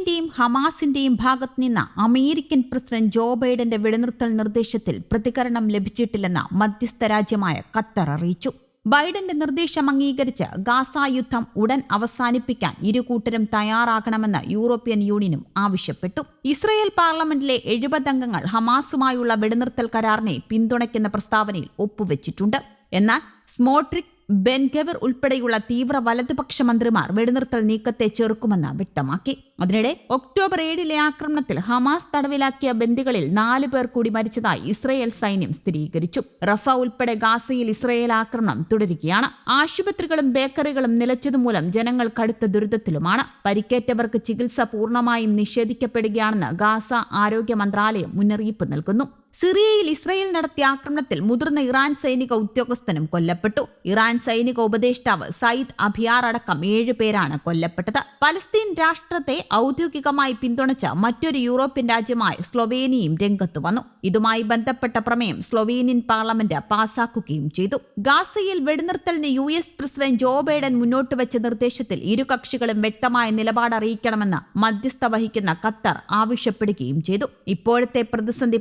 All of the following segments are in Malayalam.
ഇസ്രയേലിന്റെയും ഹമാസിന്റെയും ഭാഗത്ത് നിന്ന് അമേരിക്കൻ പ്രസിഡന്റ് ജോ ബൈഡന്റെ വെടിനിർത്തൽ നിർദ്ദേശത്തിൽ പ്രതികരണം ലഭിച്ചിട്ടില്ലെന്ന് മധ്യസ്ഥ രാജ്യമായ ഖത്തർ അറിയിച്ചു. ബൈഡന്റെ നിർദ്ദേശം അംഗീകരിച്ച് ഗാസ യുദ്ധം ഉടൻ അവസാനിപ്പിക്കാൻ ഇരുകൂട്ടരും തയ്യാറാകണമെന്ന് യൂറോപ്യൻ യൂണിയനും ആവശ്യപ്പെട്ടു. ഇസ്രയേൽ പാർലമെന്റിലെ എഴുപത് അംഗങ്ങൾ ഹമാസുമായുള്ള വെടിനിർത്തൽ കരാറിനെ പിന്തുണയ്ക്കുന്ന പ്രസ്താവനയിൽ ഒപ്പുവെച്ചിട്ടുണ്ട്. എന്നാൽ സ്മോട്രിക് ബെൻഗവർ ഉൾപ്പെടെയുള്ള തീവ്ര വലതുപക്ഷ മന്ത്രിമാർ വെടിനിർത്തൽ നീക്കത്തെ ചെറുക്കുമെന്ന് വ്യക്തമാക്കി. അതിനിടെ ഒക്ടോബർ ഏഴിലെ ആക്രമണത്തിൽ ഹമാസ് തടവിലാക്കിയ ബന്ദികളിൽ നാല് പേർ കൂടി മരിച്ചതായി ഇസ്രയേൽ സൈന്യം സ്ഥിരീകരിച്ചു. റഫ ഉൾപ്പെടെ ഗാസയിൽ ഇസ്രയേൽ ആക്രമണം തുടരുകയാണ്. ആശുപത്രികളും ബേക്കറികളും നിലച്ചതുമൂലം ജനങ്ങൾ കടുത്ത ദുരിതത്തിലുമാണ്. പരിക്കേറ്റവർക്ക് ചികിത്സ പൂർണമായും നിഷേധിക്കപ്പെടുകയാണെന്ന് ഗാസ ആരോഗ്യ മന്ത്രാലയം മുന്നറിയിപ്പ് നൽകുന്നു. സിറിയയിൽ ഇസ്രയേൽ നടത്തിയ ആക്രമണത്തിൽ മുതിർന്ന ഇറാൻ സൈനിക ഉദ്യോഗസ്ഥനും കൊല്ലപ്പെട്ടു. ഇറാൻ സൈനിക ഉപദേഷ്ടാവ് സയ്യിദ് അഭിയാർ അടക്കം ഏഴ് പേരാണ് കൊല്ലപ്പെട്ടത്. പലസ്തീൻ രാഷ്ട്രത്തെ ഔദ്യോഗികമായി പിന്തുണച്ച മറ്റൊരു യൂറോപ്യൻ രാജ്യമായ സ്ലൊവേനിയയും രംഗത്ത് വന്നു. ഇതുമായി ബന്ധപ്പെട്ട പ്രമേയം സ്ലൊവേനിയൻ പാർലമെന്റ് പാസാക്കുകയും ചെയ്തു. ഗാസയിൽ വെടിനിർത്തലിന് U S president Joe Biden മുന്നോട്ട് വെച്ച നിർദ്ദേശത്തിൽ ഇരു കക്ഷികളും വ്യക്തമായ നിലപാട് അറിയിക്കണമെന്ന് മധ്യസ്ഥ വഹിക്കുന്ന ഖത്തർ ആവശ്യപ്പെടുകയും ചെയ്തു. ഇപ്പോഴത്തെ പ്രതിസന്ധി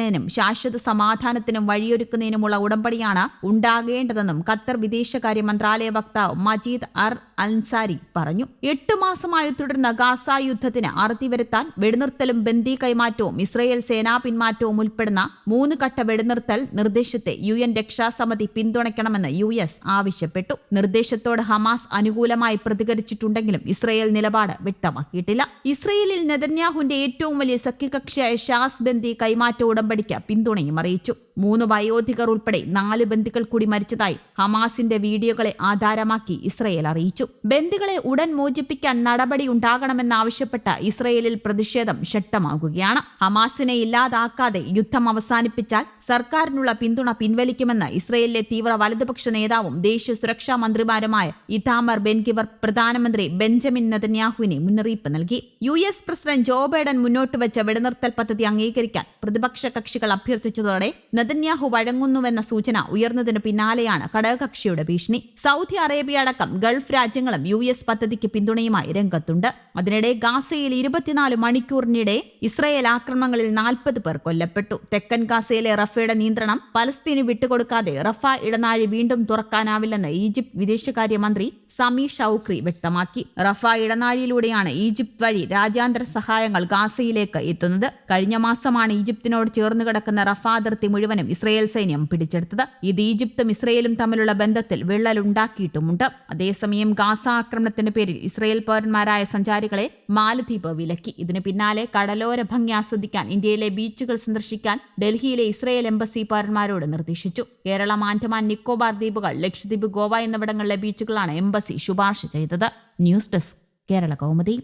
പരിഹരിക്കുന്നതിനും ശാശ്വത സമാധാനത്തിനും വഴിയൊരുക്കുന്നതിനുമുള്ള ഉടമ്പടിയാണ് ഉണ്ടാകേണ്ടതെന്നും ഖത്തർ വിദേശകാര്യ മന്ത്രാലയ വക്താവ് മജീദ് അർ അൻസാരി പറഞ്ഞു. എട്ടു മാസമായി തുടർന്ന ഗാസ യുദ്ധത്തിന് അറുതി വരുത്താൻ വെടിനിർത്തലും ബന്ദി കൈമാറ്റവും ഇസ്രയേൽ സേനാ പിന്മാറ്റവും ഉൾപ്പെടുന്ന മൂന്ന് ഘട്ട വെടിനിർത്തൽ നിർദ്ദേശത്തെ യു എൻ രക്ഷാസമിതി പിന്തുണയ്ക്കണമെന്ന് യു എസ് ആവശ്യപ്പെട്ടു. നിർദ്ദേശത്തോട് ഹമാസ് അനുകൂലമായി പ്രതികരിച്ചിട്ടുണ്ടെങ്കിലും ഇസ്രയേൽ നിലപാട് വ്യക്തമാക്കിയിട്ടില്ല. ഇസ്രയേലിൽ നെതന്യാഹുന്റെ ഏറ്റവും വലിയ സഖ്യകക്ഷിയായ ഷാസ് ബന്ദി കൈമാറ്റ ഉടമ്പടിക്ക് പിന്തുണയും അറിയിച്ചു മൂന്ന് വയോധികർ ഉൾപ്പെടെ നാല് ബന്ദികൾ കൂടി മരിച്ചതായി ഹമാസിന്റെ വീഡിയോകളെ ആധാരമാക്കി ഇസ്രയേൽ അറിയിച്ചു. ബന്ദികളെ ഉടൻ മോചിപ്പിക്കാൻ നടപടി ഉണ്ടാകണമെന്നാവശ്യപ്പെട്ട ഇസ്രയേലിൽ പ്രതിഷേധം ശക്തമാകുകയാണ്. ഹമാസിനെ ഇല്ലാതാക്കാതെ യുദ്ധം അവസാനിപ്പിച്ചാൽ സർക്കാരിനുള്ള പിന്തുണ പിൻവലിക്കുമെന്ന് ഇസ്രയേലിലെ തീവ്ര വലതുപക്ഷ നേതാവും ദേശീയ സുരക്ഷാ മന്ത്രിമാരുമായ ഇതാമർ ബെൻകിവർ പ്രധാനമന്ത്രി ബെഞ്ചമിൻ നെതന്യാഹുവിനെ മുന്നറിയിപ്പ് നൽകി. U S president Joe Biden മുന്നോട്ട് വെച്ച വെടിനിർത്തൽ പദ്ധതി അംഗീകരിക്കാൻ പ്രതിപക്ഷ കക്ഷികൾ അഭ്യർത്ഥിച്ചതോടെ നെതന്യാഹു വഴങ്ങുന്നുവെന്ന സൂചന ഉയർന്നതിന് പിന്നാലെയാണ് ഘടകകക്ഷിയുടെ ഭീഷണി. സൗദി അറേബ്യ അടക്കം ഗൾഫ് രാജ്യങ്ങളും യു എസ് പദ്ധതിക്ക് പിന്തുണയുമായി രംഗത്തുണ്ട്. അതിനിടെ ഗാസയിൽ ഇരുപത്തിനാല് മണിക്കൂറിനിടെ ഇസ്രയേൽ ആക്രമണങ്ങളിൽ നാൽപ്പത് പേർ കൊല്ലപ്പെട്ടു. തെക്കൻ ഗാസയിലെ റഫയുടെ നിയന്ത്രണം പലസ്തീന് വിട്ടുകൊടുക്കാതെ റഫ ഇടനാഴി വീണ്ടും തുറക്കാനാവില്ലെന്ന് ഈജിപ്ത് വിദേശകാര്യമന്ത്രി സമി ഷൌക്രി വ്യക്തമാക്കി. റഫ ഇടനാഴിയിലൂടെയാണ് ഈജിപ്ത് വഴി രാജ്യാന്തര സഹായങ്ങൾ ഗാസയിലേക്ക് എത്തുന്നത്. കഴിഞ്ഞ മാസമാണ് ഈജിപ്തിനോട് ചേർന്ന് കിടക്കുന്ന റഫ അതിർത്തി മുഴുവനും ഇസ്രയേൽ സൈന്യം പിടിച്ചെടുത്തത്. ഇത് ഈജിപ്തും ഇസ്രയേലും തമ്മിലുള്ള ബന്ധത്തിൽ വിള്ളലുണ്ടാക്കിയിട്ടുമുണ്ട്. അതേസമയം ഗാസ ആക്രമണത്തിന്റെ പേരിൽ ഇസ്രയേൽ പൗരന്മാരായ സഞ്ചാരികളെ മാലദ്വീപ് വിലക്കി. ഇതിന് പിന്നാലെ കടലോര ഭംഗി ആസ്വദിക്കാൻ ഇന്ത്യയിലെ ബീച്ചുകൾ സന്ദർശിക്കാൻ ഡൽഹിയിലെ ഇസ്രയേൽ എംബസി പൗരന്മാരോട് നിർദ്ദേശിച്ചു. കേരളം ആൻഡമാൻ നിക്കോബാർ ദ്വീപുകൾ ലക്ഷദ്വീപ് ഗോവ എന്നിവിടങ്ങളിലെ ബീച്ചുകളാണ് എംബസി ശുപാർശ ചെയ്തത്. News desk Kerala Kaumudi.